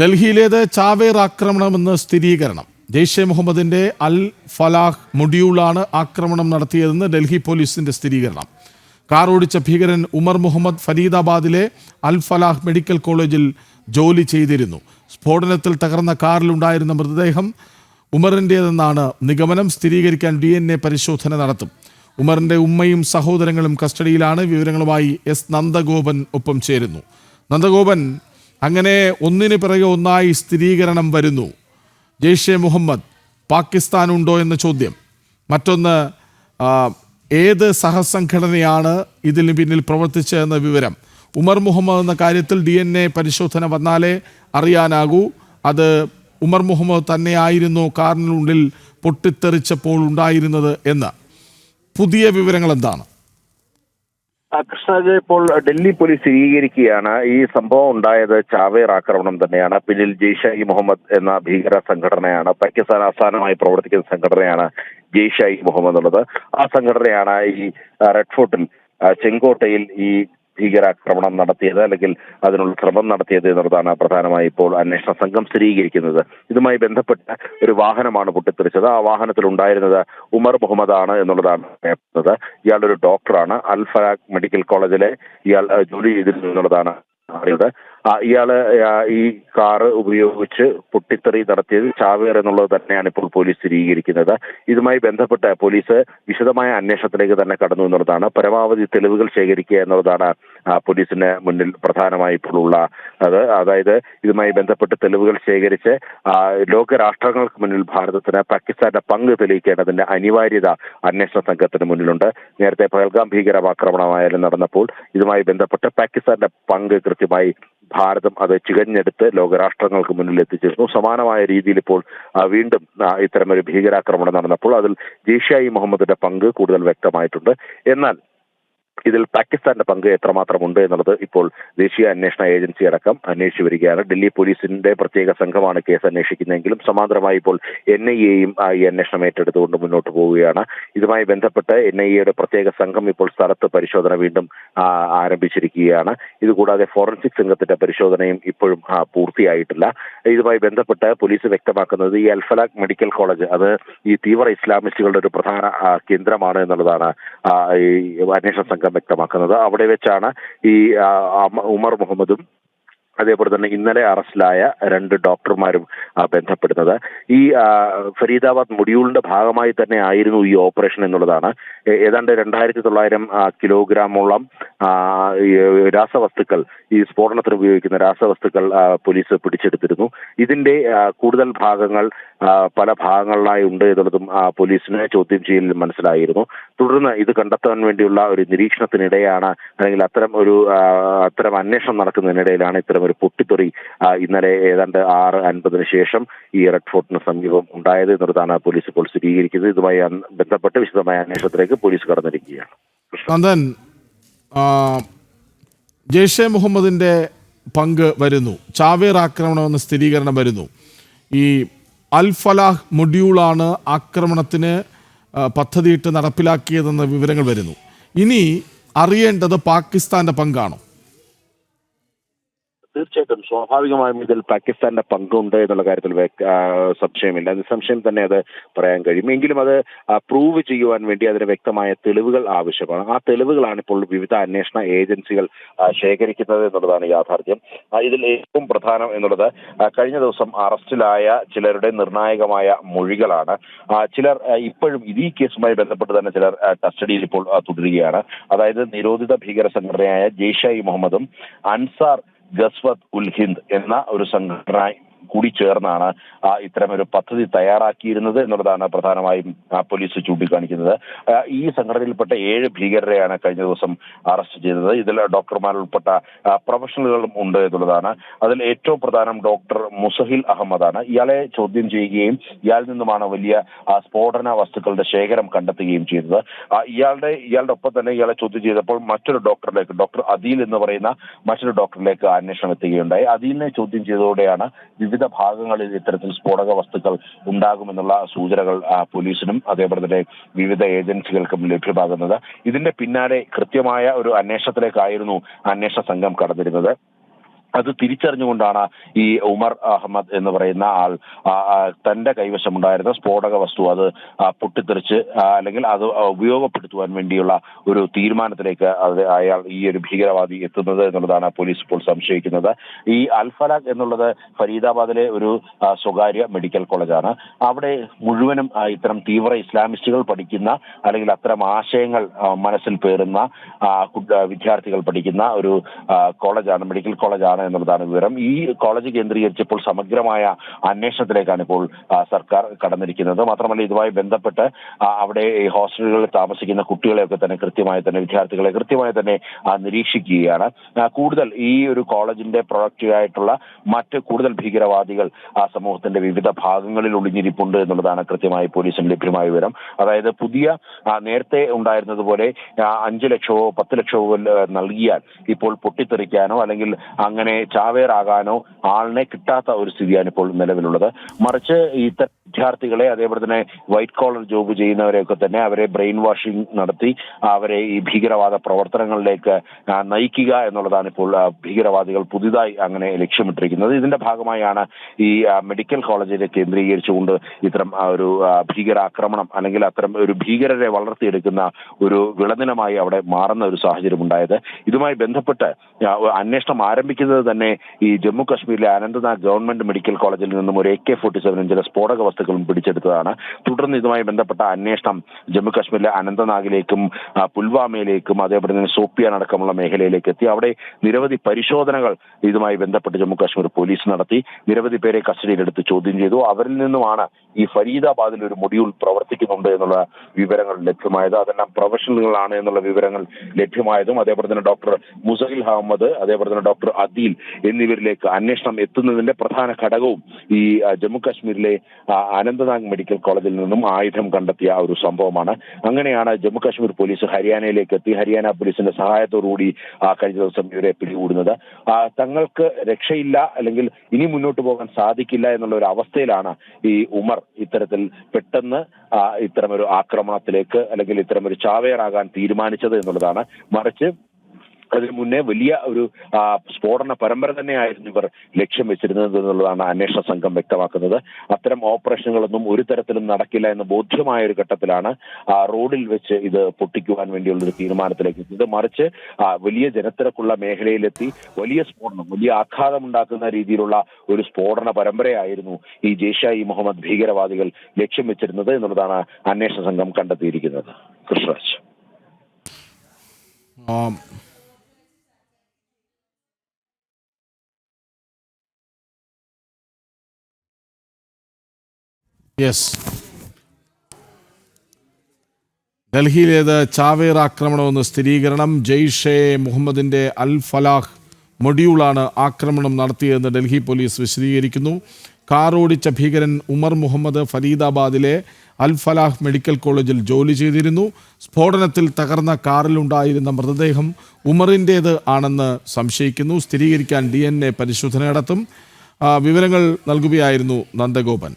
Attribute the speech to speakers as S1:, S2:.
S1: ഡൽഹിയിലേത് ചാവേർ ആക്രമണമെന്ന് സ്ഥിരീകരണം. ജെയ്ഷെ മുഹമ്മദിന്റെ അൽ ഫലാഹ് മൊഡ്യൂളാണ് ആക്രമണം നടത്തിയതെന്ന് ഡൽഹി പോലീസിന്റെ സ്ഥിരീകരണം. കാർ ഓടിച്ച ഭീകരൻ ഉമർ മുഹമ്മദ് ഫരീദാബാദിലെ അൽ ഫലാഹ് മെഡിക്കൽ കോളേജിൽ ജോലി ചെയ്തിരുന്നു. സ്ഫോടനത്തിൽ തകർന്ന കാറിലുണ്ടായിരുന്ന മൃതദേഹം ഉമറിന്റേതെന്നാണ് നിഗമനം. സ്ഥിരീകരിക്കാൻ ഡി എൻ എ പരിശോധന നടത്തും. ഉമറിന്റെ ഉമ്മയും സഹോദരങ്ങളും കസ്റ്റഡിയിലാണ് വിവരങ്ങളുമായി എസ് നന്ദഗോപൻ ഒപ്പം ചേരുന്നു. നന്ദഗോപൻ അങ്ങനെ ഒന്നിനു പിറകെ ഒന്നായി സ്ഥിരീകരണം വരുന്നു. ജെയ്ഷെ മുഹമ്മദ് പാകിസ്ഥാൻ ഉണ്ടോ എന്ന ചോദ്യം. മറ്റൊന്ന് ഏത് സഹസംഘടനയാണ് ഇതിന് പിന്നിൽ പ്രവർത്തിച്ചതെന്ന വിവരം. ഉമർ മുഹമ്മദ് എന്ന കാര്യത്തിൽ ഡി എൻ എ പരിശോധന വന്നാലേ അറിയാനാകൂ. അത് ഉമർ മുഹമ്മദ് തന്നെയായിരുന്നു കാറിനുള്ളിൽ പൊട്ടിത്തെറിച്ചപ്പോൾ ഉണ്ടായിരുന്നത് എന്ന്. പുതിയ വിവരങ്ങൾ എന്താണ്?
S2: കൃഷ്ണരാജ് ഇപ്പോൾ ഡൽഹി പോലീസ് സ്ഥിരീകരിക്കുകയാണ്. ഈ സംഭവം ഉണ്ടായത് ചാവേർ ആക്രമണം തന്നെയാണ്. പിന്നിൽ ജെയ്ഷ ഇ മുഹമ്മദ് എന്ന ഭീകര സംഘടനയാണ്. പാകിസ്ഥാൻ ആസ്ഥാനമായി പ്രവർത്തിക്കുന്ന സംഘടനയാണ് ജെയ്ഷ ഇ മുഹമ്മദ് എന്നുള്ളത്. ആ സംഘടനയാണ് ഈ റെഡ് ഫോർട്ടിൽ ചെങ്കോട്ടയിൽ ഈ ഭീകരാക്രമണം നടത്തിയത് അല്ലെങ്കിൽ അതിനുള്ള ശ്രമം നടത്തിയത് എന്നുള്ളതാണ് പ്രധാനമായി ഇപ്പോൾ അന്വേഷണ സംഘം സ്ഥിരീകരിക്കുന്നത്. ഇതുമായി ബന്ധപ്പെട്ട ഒരു വാഹനമാണ് പൊട്ടിത്തെറിച്ചത്. ആ വാഹനത്തിൽ ഉണ്ടായിരുന്നത് ഉമർ മുഹമ്മദ് ആണ് എന്നുള്ളതാണ് പറയുന്നത്. ഇയാളൊരു ഡോക്ടറാണ്. അൽഫറാഖ് മെഡിക്കൽ കോളേജിലെ ഇയാൾ ജോലി ചെയ്തിരുന്നു എന്നുള്ളതാണ് അറിയുന്നത് ഇയാൾ ഈ കാറ് ഉപയോഗിച്ച് പൊട്ടിത്തെറി നടത്തിയത് ചാവേർ എന്നുള്ളത് തന്നെയാണ് ഇപ്പോൾ പോലീസ് സ്ഥിരീകരിക്കുന്നത്. ഇതുമായി ബന്ധപ്പെട്ട് പോലീസ് വിശദമായ അന്വേഷണത്തിലേക്ക് തന്നെ കടന്നു എന്നുള്ളതാണ്. പരമാവധി തെളിവുകൾ ശേഖരിക്കുക എന്നുള്ളതാണ് പോലീസിന് മുന്നിൽ പ്രധാനമായി ഇപ്പോൾ ഉള്ള അത്. അതായത് ഇതുമായി ബന്ധപ്പെട്ട് തെളിവുകൾ ശേഖരിച്ച് ലോകരാഷ്ട്രങ്ങൾക്ക് മുന്നിൽ ഭാരതത്തിന് പാകിസ്ഥാന്റെ പങ്ക് തെളിയിക്കേണ്ടതിന്റെ അനിവാര്യത അന്വേഷണ സംഘത്തിന് മുന്നിലുണ്ട്. നേരത്തെ പഹൽഗാം ഭീകരമാക്രമണമായാലും നടന്നപ്പോൾ ഇതുമായി ബന്ധപ്പെട്ട് പാകിസ്ഥാന്റെ പങ്ക് കൃത്യമായി ഭാരതം അത് ചികഞ്ഞെടുത്ത് ലോകരാഷ്ട്രങ്ങൾക്ക് മുന്നിൽ എത്തിച്ചിരുന്നു. സമാനമായ രീതിയിൽ ഇപ്പോൾ വീണ്ടും ഇത്തരമൊരു ഭീകരാക്രമണം നടന്നപ്പോൾ അതിൽ ജെയ്ഷ ഇ മുഹമ്മദിന്റെ പങ്ക് കൂടുതൽ വ്യക്തമായിട്ടുണ്ട്. എന്നാൽ ഇതിൽ പാകിസ്ഥാന്റെ പങ്ക് എത്രമാത്രമുണ്ട് എന്നുള്ളത് ഇപ്പോൾ ദേശീയ അന്വേഷണ ഏജൻസി അടക്കം അന്വേഷിച്ചു വരികയാണ്. ഡൽഹി പോലീസിന്റെ പ്രത്യേക സംഘമാണ് കേസ് അന്വേഷിക്കുന്നതെങ്കിലും സമാന്തരമായി ഇപ്പോൾ എൻ ഐ എയും ഈ അന്വേഷണം ഏറ്റെടുത്തുകൊണ്ട് മുന്നോട്ട് പോവുകയാണ്. ഇതുമായി ബന്ധപ്പെട്ട് എൻ ഐ എയുടെ പ്രത്യേക സംഘം ഇപ്പോൾ സ്ഥലത്ത് പരിശോധന വീണ്ടും ആരംഭിച്ചിരിക്കുകയാണ്. ഇതുകൂടാതെ ഫോറൻസിക് സംഘത്തിന്റെ പരിശോധനയും ഇപ്പോഴും പൂർത്തിയായിട്ടില്ല. ഇതുമായി ബന്ധപ്പെട്ട് പോലീസ് വ്യക്തമാക്കുന്നത് ഈ അൽഫലാഖ് മെഡിക്കൽ കോളേജ് അത് ഈ തീവ്ര ഇസ്ലാമിസ്റ്റുകളുടെ ഒരു പ്രധാന കേന്ദ്രമാണ് എന്നുള്ളതാണ് ഈ അന്വേഷണ സംഘം വ്യക്തമാക്കുന്നത്. അവിടെ വെച്ചാണ് ഈ ഉമർ മുഹമ്മദും അതേപോലെ തന്നെ ഇന്നലെ അറസ്റ്റിലായ രണ്ട് ഡോക്ടർമാരും ബന്ധപ്പെടുന്നത്. ഈ ഫരീദാബാദ് മൊഡ്യൂളിന്റെ ഭാഗമായി തന്നെ ആയിരുന്നു ഈ ഓപ്പറേഷൻ എന്നുള്ളതാണ്. ഏതാണ്ട് രണ്ടായിരത്തി തൊള്ളായിരം കിലോഗ്രാമോളം രാസവസ്തുക്കൾ ഈ സ്ഫോടനത്തിന് ഉപയോഗിക്കുന്ന രാസവസ്തുക്കൾ പോലീസ് പിടിച്ചെടുത്തിരുന്നു. ഇതിന്റെ കൂടുതൽ ഭാഗങ്ങൾ പല ഭാഗങ്ങളിലായി ഉണ്ട് എന്നുള്ളതും പോലീസിനെ ചോദ്യം ചെയ്യലിൽ മനസ്സിലായിരുന്നു. തുടർന്ന് ഇത് കണ്ടെത്താൻ വേണ്ടിയുള്ള ഒരു നിരീക്ഷണത്തിനിടെയാണ് അല്ലെങ്കിൽ അത്തരം ഒരു അത്തരം അന്വേഷണം നടക്കുന്നതിനിടയിലാണ് ഇത്തരം ഒരു പൊട്ടിത്തെറി ഇന്നലെ ഏതാണ്ട് ആറ് അൻപതിന് ശേഷം ഈ റെഡ് ഫോർട്ടിന് സമീപം ഉണ്ടായത് എന്നുള്ളതാണ് പോലീസ് ഇപ്പോൾ സ്ഥിരീകരിക്കുന്നത്. ഇതുമായി ബന്ധപ്പെട്ട് വിശദമായ അന്വേഷണത്തിലേക്ക് പോലീസ് കടന്നിരിക്കുകയാണ്.
S1: നന്ദൻ ജെയ്ഷെ മുഹമ്മദിന്റെ പങ്ക് വരുന്നു. ചാവേർ ആക്രമണമെന്ന സ്ഥിരീകരണം വരുന്നു. ഈ അൽ ഫലാഹ് മൊഡ്യൂളാണ് ആക്രമണത്തിന് പദ്ധതിയിട്ട് നടപ്പിലാക്കിയതെന്ന വിവരങ്ങൾ വരുന്നു. ഇനി അറിയേണ്ടത് പാകിസ്ഥാന്റെ പങ്കാണോ.
S2: തീർച്ചയായിട്ടും സ്വാഭാവികമായും ഇതിൽ പാകിസ്ഥാന്റെ പങ്കുണ്ട് എന്നുള്ള കാര്യത്തിൽ സംശയമില്ല. നിസ്സംശയം തന്നെ അത് പറയാൻ കഴിയും. എങ്കിലും അത് പ്രൂവ് ചെയ്യുവാൻ വേണ്ടി അതിന് വ്യക്തമായ തെളിവുകൾ ആവശ്യമാണ്. ആ തെളിവുകളാണ് ഇപ്പോൾ വിവിധ അന്വേഷണ ഏജൻസികൾ ശേഖരിക്കുന്നത് എന്നുള്ളതാണ് യാഥാർത്ഥ്യം. ഇതിൽ ഏറ്റവും പ്രധാനം എന്നുള്ളത് കഴിഞ്ഞ ദിവസം അറസ്റ്റിലായ ചിലരുടെ നിർണായകമായ മൊഴികളാണ്. ചിലർ ഇപ്പോഴും ഈ കേസുമായി ബന്ധപ്പെട്ട് തന്നെ ചിലർ കസ്റ്റഡിയിൽ ഇപ്പോൾ തുടരുകയാണ്. അതായത് നിരോധിത ഭീകര സംഘടനയായ ജെയ്ഷ ഇ മുഹമ്മദും അൻസാർ ഗസ്വത് ഉൽ ഹിന്ദ് എന്ന ഒരു സംഘടന കൂടി ചേർന്നാണ് ഇത്തരമൊരു പദ്ധതി തയ്യാറാക്കിയിരുന്നത് എന്നുള്ളതാണ് പ്രധാനമായും പോലീസ് ചൂണ്ടിക്കാണിക്കുന്നത്. ഈ സംഘടനയിൽപ്പെട്ട ഏഴ് ഭീകരരെയാണ് കഴിഞ്ഞ ദിവസം അറസ്റ്റ് ചെയ്തത്. ഇതിൽ ഡോക്ടർമാർ ഉൾപ്പെട്ട പ്രൊഫഷണലുകളും ഉണ്ട് എന്നുള്ളതാണ്. അതിൽ ഏറ്റവും പ്രധാനം ഡോക്ടർ മുസഹിൽ അഹമ്മദാണ്. ഇയാളെ ചോദ്യം ചെയ്യുകയും ഇയാളിൽ നിന്നുമാണ് വലിയ സ്ഫോടന വസ്തുക്കളുടെ ശേഖരം കണ്ടെത്തുകയും ചെയ്തത്. ഇയാളുടെ ഇയാളുടെ ഒപ്പം തന്നെ ഇയാളെ ചോദ്യം ചെയ്തപ്പോൾ മറ്റൊരു ഡോക്ടറിലേക്ക് ഡോക്ടർ അദീൽ എന്ന് പറയുന്ന മറ്റൊരു ഡോക്ടറിലേക്ക് അന്വേഷണം എത്തുകയുണ്ടായി. അദീലിനെ ചോദ്യം ചെയ്തതോടെയാണ് വിവിധ ഭാഗങ്ങളിൽ ഇത്തരത്തിൽ സ്ഫോടക വസ്തുക്കൾ ഉണ്ടാകുമെന്നുള്ള സൂചനകൾ പോലീസിനും അതേപോലെ തന്നെ വിവിധ ഏജൻസികൾക്കും ലഭ്യമാകുന്നത്. ഇതിന്റെ പിന്നാലെ കൃത്യമായ ഒരു അന്വേഷണത്തിലേക്കായിരുന്നു അന്വേഷണ സംഘം കടന്നിരുന്നത്. അത് തിരിച്ചറിഞ്ഞുകൊണ്ടാണ് ഈ ഉമർ അഹമ്മദ് എന്ന് പറയുന്ന ആൾ തന്റെ കൈവശമുണ്ടായിരുന്ന സ്ഫോടക വസ്തു അത് പൊട്ടിത്തെറിച്ച് അല്ലെങ്കിൽ അത് ഉപയോഗപ്പെടുത്തുവാൻ വേണ്ടിയുള്ള ഒരു തീരുമാനത്തിലേക്ക് അത് അയാൾ ഈ ഒരു ഭീകരവാദി എത്തുന്നത് എന്നുള്ളതാണ് പോലീസ് ഇപ്പോൾ സംശയിക്കുന്നത്. ഈ അൽഫലാഖ് എന്നുള്ളത് ഫരീദാബാദിലെ ഒരു സ്വകാര്യ മെഡിക്കൽ കോളേജാണ്. അവിടെ മുഴുവനും ഇത്തരം തീവ്ര ഇസ്ലാമിസ്റ്റുകൾ പഠിക്കുന്ന അല്ലെങ്കിൽ അത്തരം ആശയങ്ങൾ മനസ്സിൽ പേറുന്ന വിദ്യാർത്ഥികൾ പഠിക്കുന്ന ഒരു കോളേജാണ് മെഡിക്കൽ കോളേജാണ് എന്നുള്ളതാണ് വിവരം. ഈ കോളേജ് കേന്ദ്രീകരിച്ചപ്പോൾ സമഗ്രമായ അന്വേഷണത്തിലേക്കാണ് ഇപ്പോൾ സർക്കാർ കടന്നിരിക്കുന്നത്. മാത്രമല്ല ഇതുമായി ബന്ധപ്പെട്ട് അവിടെ ഹോസ്റ്റലുകളിൽ താമസിക്കുന്ന കുട്ടികളെയൊക്കെ തന്നെ കൃത്യമായി തന്നെ വിദ്യാർത്ഥികളെ കൃത്യമായി തന്നെ നിരീക്ഷിക്കുകയാണ്. കൂടുതൽ ഈ ഒരു കോളേജിന്റെ പ്രൊഡക്റ്റീവായിട്ടുള്ള മറ്റ് കൂടുതൽ ഭീകരവാദികൾ ആ സമൂഹത്തിന്റെ വിവിധ ഭാഗങ്ങളിൽ ഒളിഞ്ഞിരിപ്പുണ്ട് എന്നുള്ളതാണ് കൃത്യമായി പോലീസിന് ലഭ്യമായ വിവരം. അതായത് പുതിയ നേരത്തെ ഉണ്ടായിരുന്നതുപോലെ അഞ്ച് ലക്ഷമോ പത്ത് ലക്ഷമോ നൽകിയാൽ ഇപ്പോൾ പൊട്ടിത്തെറിക്കാനോ അല്ലെങ്കിൽ അങ്ങനെ ചാവേറാകാനോ ആളിനെ കിട്ടാത്ത ഒരു സ്ഥിതിയാണ് ഇപ്പോൾ നിലവിലുള്ളത്. മറിച്ച് ഇത്തരം വിദ്യാർത്ഥികളെ അതേപോലെ തന്നെ വൈറ്റ് കോളർ ജോബ് ചെയ്യുന്നവരെയൊക്കെ തന്നെ അവരെ ബ്രെയിൻ വാഷിംഗ് നടത്തി അവരെ ഈ ഭീകരവാദ പ്രവർത്തനങ്ങളിലേക്ക് നയിക്കുക എന്നുള്ളതാണ് ഇപ്പോൾ ഭീകരവാദികൾ പുതിയതായി അങ്ങനെ ലക്ഷ്യമിട്ടിരിക്കുന്നത്. ഇതിന്റെ ഭാഗമായാണ് ഈ മെഡിക്കൽ കോളേജിനെ കേന്ദ്രീകരിച്ചുകൊണ്ട് ഇത്തരം ഒരു ഭീകരാക്രമണം അല്ലെങ്കിൽ അത്തരം ഒരു ഭീകരരെ വളർത്തിയെടുക്കുന്ന ഒരു വിളനിലമായി അവിടെ മാറുന്ന ഒരു സാഹചര്യം ഉണ്ടായത് ഇതുമായി ബന്ധപ്പെട്ട് അന്വേഷണം ആരംഭിക്കുന്നത് തന്നെ ഈ ജമ്മു കാശ്മീരിലെ അനന്തനാഗ് ഗവൺമെന്റ് മെഡിക്കൽ കോളേജിൽ നിന്നും ഒരു എ കെ ഫോർട്ടി സെവനും ചില സ്ഫോടക വസ്തുക്കളും പിടിച്ചെടുത്തതാണ്. തുടർന്ന് ഇതുമായി ബന്ധപ്പെട്ട അന്വേഷണം ജമ്മുകാശ്മീരിലെ അനന്തനാഗിലേക്കും പുൽവാമയിലേക്കും അതേപോലെ തന്നെ സോപ്പിയാൻ അടക്കമുള്ള മേഖലയിലേക്ക് എത്തി. അവിടെ നിരവധി പരിശോധനകൾ ഇതുമായി ബന്ധപ്പെട്ട് ജമ്മുകാശ്മീർ പോലീസ് നടത്തി. നിരവധി പേരെ കസ്റ്റഡിയിലെടുത്ത് ചോദ്യം ചെയ്തു. അവരിൽ നിന്നുമാണ് ഈ ഫരീദാബാദിൽ ഒരു മൊഡ്യൂൾ പ്രവർത്തിക്കുന്നുണ്ട് എന്നുള്ള വിവരങ്ങൾ ലഭ്യമായത്. അതെല്ലാം പ്രൊഫഷണലുകളാണ് എന്നുള്ള വിവരങ്ങൾ ലഭ്യമായതും. അതേപോലെ തന്നെ ഡോക്ടർ മുസഹിൽ അഹമ്മദ് അതേപോലെ തന്നെ ഡോക്ടർ അദീൽ എന്നിവരിലേക്ക് അന്വേഷണം എത്തുന്നതിന്റെ പ്രധാന ഘടകവും ഈ ജമ്മുകാശ്മീരിലെ അനന്തനാഗ് മെഡിക്കൽ കോളേജിൽ നിന്നും ആയുധം കണ്ടെത്തിയ ഒരു സംഭവമാണ്. അങ്ങനെയാണ് ജമ്മുകാശ്മീർ പോലീസ് ഹരിയാനയിലേക്ക് എത്തി. ഹരിയാന പോലീസിന്റെ സഹായത്തോടുകൂടി കഴിഞ്ഞ ദിവസം ഇവരെ പിടികൂടുന്നത്. തങ്ങൾക്ക് രക്ഷയില്ല അല്ലെങ്കിൽ ഇനി മുന്നോട്ട് പോകാൻ സാധിക്കില്ല എന്നുള്ള ഒരു അവസ്ഥയിലാണ് ഈ ഉമർ ഇത്തരത്തിൽ പെട്ടെന്ന് ഇത്തരമൊരു ആക്രമണത്തിലേക്ക് അല്ലെങ്കിൽ ഇത്തരമൊരു ചാവേറാകാൻ തീരുമാനിച്ചത് എന്നുള്ളതാണ്. മറിച്ച് അതിനു മുന്നേ വലിയ ഒരു സ്ഫോടന പരമ്പര തന്നെയായിരുന്നു ഇവർ ലക്ഷ്യം വെച്ചിരുന്നത് എന്നുള്ളതാണ് അന്വേഷണ സംഘം വ്യക്തമാക്കുന്നത്. അത്തരം ഓപ്പറേഷനുകളൊന്നും ഒരു തരത്തിലും നടക്കില്ല എന്ന ബോധ്യമായ ഒരു ഘട്ടത്തിലാണ് റോഡിൽ വെച്ച് ഇത് പൊട്ടിക്കുവാൻ വേണ്ടിയുള്ള ഒരു തീരുമാനത്തിലേക്ക് ഇത് മറിച്ച് വലിയ ജനത്തിരക്കുള്ള മേഖലയിലെത്തി വലിയ സ്ഫോടനം വലിയ ആഘാതമുണ്ടാക്കുന്ന രീതിയിലുള്ള ഒരു സ്ഫോടന പരമ്പരയായിരുന്നു ഈ ജെയ്ഷ ഇ മുഹമ്മദ് ഭീകരവാദികൾ ലക്ഷ്യം വെച്ചിരുന്നത് എന്നുള്ളതാണ് അന്വേഷണ സംഘം കണ്ടെത്തിയിരിക്കുന്നത്. കൃഷ്ണരാജ്.
S1: യെസ് ഡൽഹിയിലേത് ചാവേർ ആക്രമണമെന്ന് സ്ഥിരീകരണം ജെയ്ഷെ മുഹമ്മദിന്റെ അൽ ഫലാഹ് മൊഡ്യൂളാണ് ആക്രമണം നടത്തിയതെന്ന് ഡൽഹി പോലീസ് വിശദീകരിക്കുന്നു. കാർ ഓടിച്ച ഭീകരൻ ഉമർ മുഹമ്മദ് ഫരീദാബാദിലെ അൽ ഫലാഹ് മെഡിക്കൽ കോളേജിൽ ജോലി ചെയ്തിരുന്നു. സ്ഫോടനത്തിൽ തകർന്ന കാറിലുണ്ടായിരുന്ന മൃതദേഹം ഉമറിന്റേത് ആണെന്ന് സംശയിക്കുന്നു. സ്ഥിരീകരിക്കാൻ ഡി പരിശോധന നടത്തും. വിവരങ്ങൾ നൽകുകയായിരുന്നു നന്ദഗോപൻ.